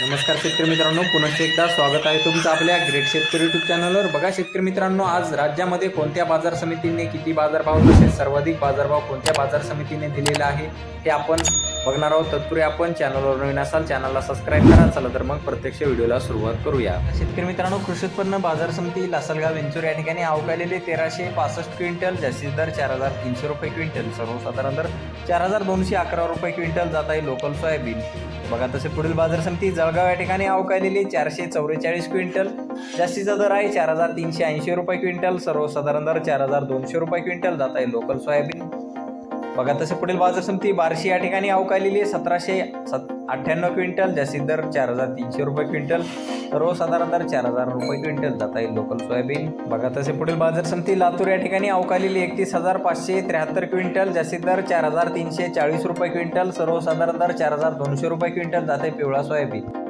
नमस्कार शेतकरी मित्रांनो पुनश्च एकदा स्वागत आहे तुमचं आपल्या ग्रेट शेतकरी युट्यूब चॅनलवर बघा शेतकरी मित्रांनो आज राज्यामध्ये कोणत्या बाजार समितीने किती बाजारभाव तसेच सर्वाधिक बाजारभाव कोणत्या बाजार समितीने दिलेला आहे हे आपण बघणार आहोत. तत्पूर्वी आपण चॅनलवर नवीन असाल चॅनलला सबस्क्राईब करा. चला तर मग प्रत्यक्ष व्हिडिओला सुरुवात करूया. शेतकरी मित्रांनो कृषी उत्पन्न बाजार समिती लासलगाव वेंचूर या ठिकाणी अवकालेले तेराशे पासष्ट क्विंटल जास्तीत दर चार हजार तीनशे रुपये क्विंटल. सर्वसाधारण दर चार हजार दोनशे अकरा रुपये क्विंटल जात आहे लोकल सोयाबीन. बघा तसे पुढील बाजार समिती जळगाव या ठिकाणी अवकालेली चारशे चौवेचाळीस क्विंटल जास्तीचा दर आहे चार हजार तीनशे ऐंशी रुपये क्विंटल. सर्वसाधारण दर चार हजार दोनशे रुपये क्विंटल जात आहे लोकल सोयाबीन. बघा तसे पुढील बाजार समिती बार्शी या ठिकाणी अवकालेली सतराशे सत अठ्ठ्याण्णव क्विंटल जास्तीत दर चार हजार तीनशे रुपये क्विंटल सर्वसाधारण दर चार हजार रुपये क्विंटल जात आहे लोकल सोयाबीन. बघा तसे पुढील बाजार समिती लातूर या ठिकाणी अवकालेली एकतीस हजार पाचशे त्र्याहत्तर क्विंटल जास्तीत दर चार हजार तीनशे चाळीस रुपये क्विंटल सर्वसाधारण दर चार हजार दोनशे रुपये क्विंटल जात आहे पिवळा सोयाबीन.